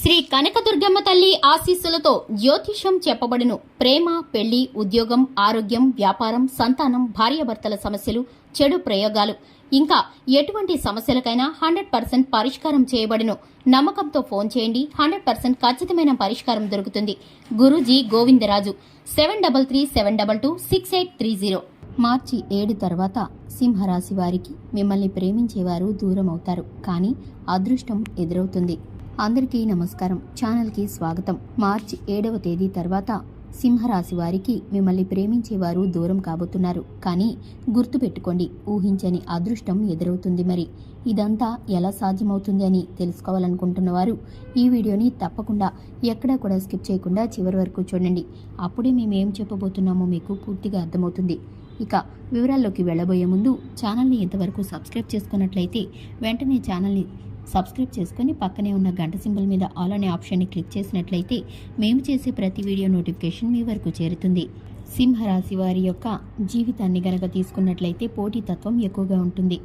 శ్రీ కనకదుర్గమ్మ తల్లి ఆశీస్సులతో జ్యోతిషం చెప్పబడును. ప్రేమ పెళ్ళి ఉద్యోగం ఆరోగ్యం వ్యాపారం సంతానం భార్యాభర్తల సమస్యలు చెడు ప్రయోగాలు. ఇంకా ఎటువంటి సమస్యలకైనా హండ్రెడ్ పర్సెంట్ పరిష్కారం చేయబడును. నమ్మకంతో ఫోన్ చేయండి. హండ్రెడ్ పర్సెంట్ ఖచ్చితమైన పరిష్కారం దొరుకుతుంది. Guruji Govindaraju seven double three seven double two six eight three zero. మార్చి ఏడు తర్వాత సింహరాశి వారికి మిమ్మల్ని ప్రేమించేవారు దూరం అవుతారు కానీ అదృష్టం ఎదురవుతుంది. అందరికీ నమస్కారం. ఛానల్కి స్వాగతం. మార్చి ఏడవ తేదీ తర్వాత సింహరాశి వారికి మిమ్మల్ని ప్రేమించేవారు దూరం కాబోతున్నారు. కానీ గుర్తుపెట్టుకోండి ఊహించని అదృష్టం ఎదురవుతుంది మరి. ఇదంతా ఎలా సాధ్యమవుతుంది అని తెలుసుకోవాలనుకుంటున్న వారు ఈ వీడియోని తప్పకుండా ఎక్కడా కూడా స్కిప్ చేయకుండా చివరి వరకు చూడండి. అప్పుడే మేము ఏం చెప్పబోతున్నామో మీకు పూర్తిగా అర్థమవుతుంది. ఇక వివరాల్లోకి వెళ్ళబోయే ముందు ఛానల్ని ఇంతవరకు సబ్స్క్రైబ్ చేసుకున్నట్లయితే వెంటనే ఛానల్ని సబ్స్క్రైబ్ చేసుకుని పక్కనే ఉన్న గంట సింబల్ మీద ఆల్ అనే ఆప్షన్ని క్లిక్ చేసినట్లయితే మేము చేసే ప్రతి వీడియో నోటిఫికేషన్ మీ వరకు చేరుతుంది. సింహరాశి వారి యొక్క జీవితాన్ని గనక తీసుకున్నట్లయితే పోటీతత్వం ఎక్కువగా ఉంటుంది.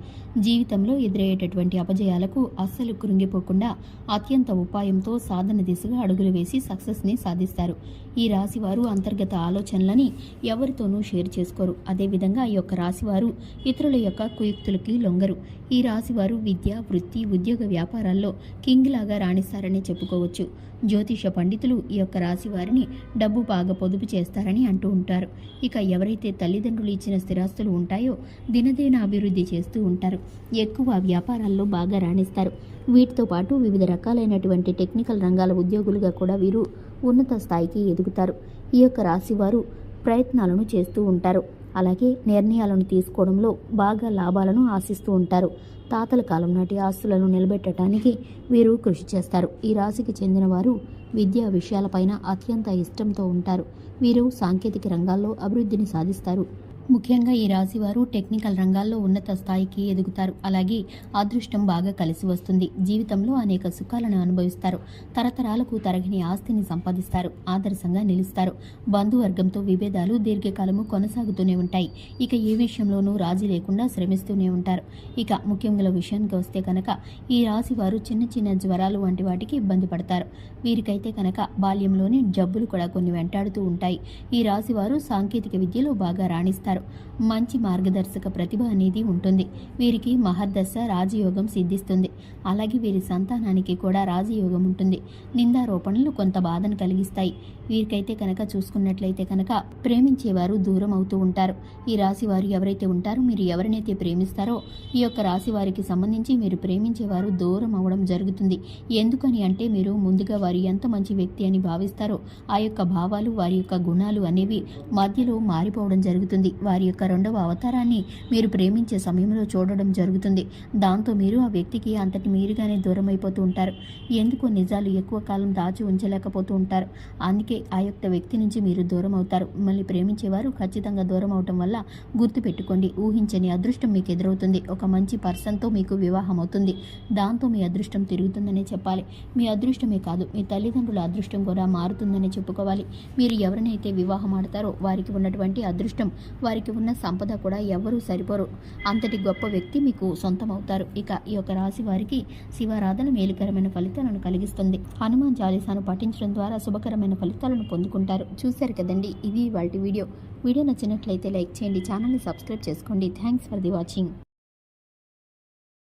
జీవితంలో ఎదురయ్యేటటువంటి అపజయాలకు అస్సలు కృంగిపోకుండా అత్యంత ఉపాయంతో సాధన దిశగా అడుగులు వేసి సక్సెస్ని సాధిస్తారు. ఈ రాశివారు అంతర్గత ఆలోచనలని ఎవరితోనూ షేర్ చేసుకోరు. అదేవిధంగా ఈ యొక్క రాశివారు ఇతరుల యొక్క కుయుక్తులకి లొంగరు. ఈ రాశివారు విద్య వృత్తి ఉద్యోగ వ్యాపారాల్లో కింగ్ లాగా రాణిస్తారని చెప్పుకోవచ్చు. జ్యోతిష పండితులు ఈ యొక్క రాశి వారిని డబ్బు బాగా పొదుపు చేస్తారని అంటూ ఉంటారు. ఇక ఎవరైతే తల్లిదండ్రులు ఇచ్చిన స్థిరాస్తులు ఉంటాయో దినదిన అభివృద్ధి చేస్తూ ఉంటారు. ఎక్కువ వ్యాపారాల్లో బాగా రాణిస్తారు. వీటితో పాటు వివిధ రకాలైనటువంటి టెక్నికల్ రంగాల ఉద్యోగులుగా కూడా వీరు ఉన్నత స్థాయికి ఎదుగుతారు. ఈ యొక్క రాశి వారు ప్రయత్నాలను చేస్తూ ఉంటారు. అలాగే నిర్ణయాలను తీసుకోవడంలో బాగా లాభాలను ఆశిస్తూ ఉంటారు. తాతల కాలం నాటి ఆస్తులను నిలబెట్టడానికి వీరు కృషి చేస్తారు. ఈ రాశికి చెందిన వారు విద్యా విషయాలపైన అత్యంత ఇష్టంతో ఉంటారు. వీరు సాంకేతిక రంగాల్లో అభివృద్ధిని సాధిస్తారు. ముఖ్యంగా ఈ రాశి వారు టెక్నికల్ రంగాల్లో ఉన్నత స్థాయికి ఎదుగుతారు. అలాగే అదృష్టం బాగా కలిసి వస్తుంది. జీవితంలో అనేక సుఖాలను అనుభవిస్తారు. తరతరాలకు తరగని ఆస్తిని సంపాదిస్తారు. ఆదర్శంగా నిలుస్తారు. బంధువర్గంతో విభేదాలు దీర్ఘకాలము కొనసాగుతూనే ఉంటాయి. ఇక ఏ విషయంలోనూ రాజీ లేకుండా శ్రమిస్తూనే ఉంటారు. ఇక ముఖ్యంగా విషయానికి వస్తే కనుక ఈ రాశి వారు చిన్న చిన్న జ్వరాలు వంటి వాటికి ఇబ్బంది పడతారు. వీరికైతే కనుక బాల్యంలోనే జబ్బులు కూడా కొన్ని వెంటాడుతూ ఉంటాయి. ఈ రాశి వారు సాంకేతిక విద్యలో బాగా రాణిస్తారు. మంచి మార్గదర్శక ప్రతిభ అనేది ఉంటుంది. వీరికి మహర్దశ రాజయోగం సిద్ధిస్తుంది. అలాగే వీరి సంతానానికి కూడా రాజయోగం ఉంటుంది. నిందారోపణలు కొంత బాధను కలిగిస్తాయి. వీరికైతే కనుక చూసుకున్నట్లయితే కనుక ప్రేమించేవారు దూరం అవుతూ ఉంటారు. ఈ రాశి వారు ఎవరైతే ఉంటారో మీరు ఎవరినైతే ప్రేమిస్తారో ఈ యొక్క రాశి వారికి సంబంధించి మీరు ప్రేమించేవారు దూరం అవడం జరుగుతుంది. ఎందుకని అంటే మీరు ముందుగా వారు ఎంత మంచి వ్యక్తి అని భావిస్తారో ఆ యొక్క భావాలు వారి యొక్క గుణాలు అనేవి మధ్యలో మారిపోవడం జరుగుతుంది. వారి యొక్క రెండవ అవతారాన్ని మీరు ప్రేమించే సమయంలో చూడడం జరుగుతుంది. దాంతో మీరు ఆ వ్యక్తికి అంతటి మీరుగానే దూరం అయిపోతూ ఉంటారు. ఎందుకు నిజాలు ఎక్కువ కాలం దాచి ఉంచలేకపోతూ ఉంటారు. అందుకే ఆ యొక్క వ్యక్తి నుంచి మీరు దూరం అవుతారు మిమ్మల్ని ప్రేమించేవారు ఖచ్చితంగా దూరం అవటం వల్ల గుర్తుపెట్టుకోండి ఊహించని అదృష్టం మీకు ఎదురవుతుంది. ఒక మంచి పర్సన్తో మీకు వివాహం అవుతుంది. దాంతో మీ అదృష్టం తిరుగుతుందనే చెప్పాలి. మీ అదృష్టమే కాదు మీ తల్లిదండ్రుల అదృష్టం కూడా మారుతుందని చెప్పుకోవాలి. మీరు ఎవరినైతే వివాహం ఆడతారో వారికి ఉన్నటువంటి అదృష్టం వారి వారికి ఉన్న సంపద కూడా ఎవరూ సరిపోరు. అంతటి గొప్ప వ్యక్తి మీకు సొంతం అవుతారు ఇక ఈ యొక్క రాశి వారికి శివారాధన మేలుకరమైన ఫలితాలను కలిగిస్తుంది. హనుమాన్ చాలీసాను పఠించడం ద్వారా శుభకరమైన ఫలితాలను పొందుకుంటారు. చూశారు కదండి ఇది వాటి వీడియో. వీడియో నచ్చినట్లయితే లైక్ చేయండి ఛానల్ని సబ్స్క్రైబ్ చేసుకోండి. Thanks for the watching.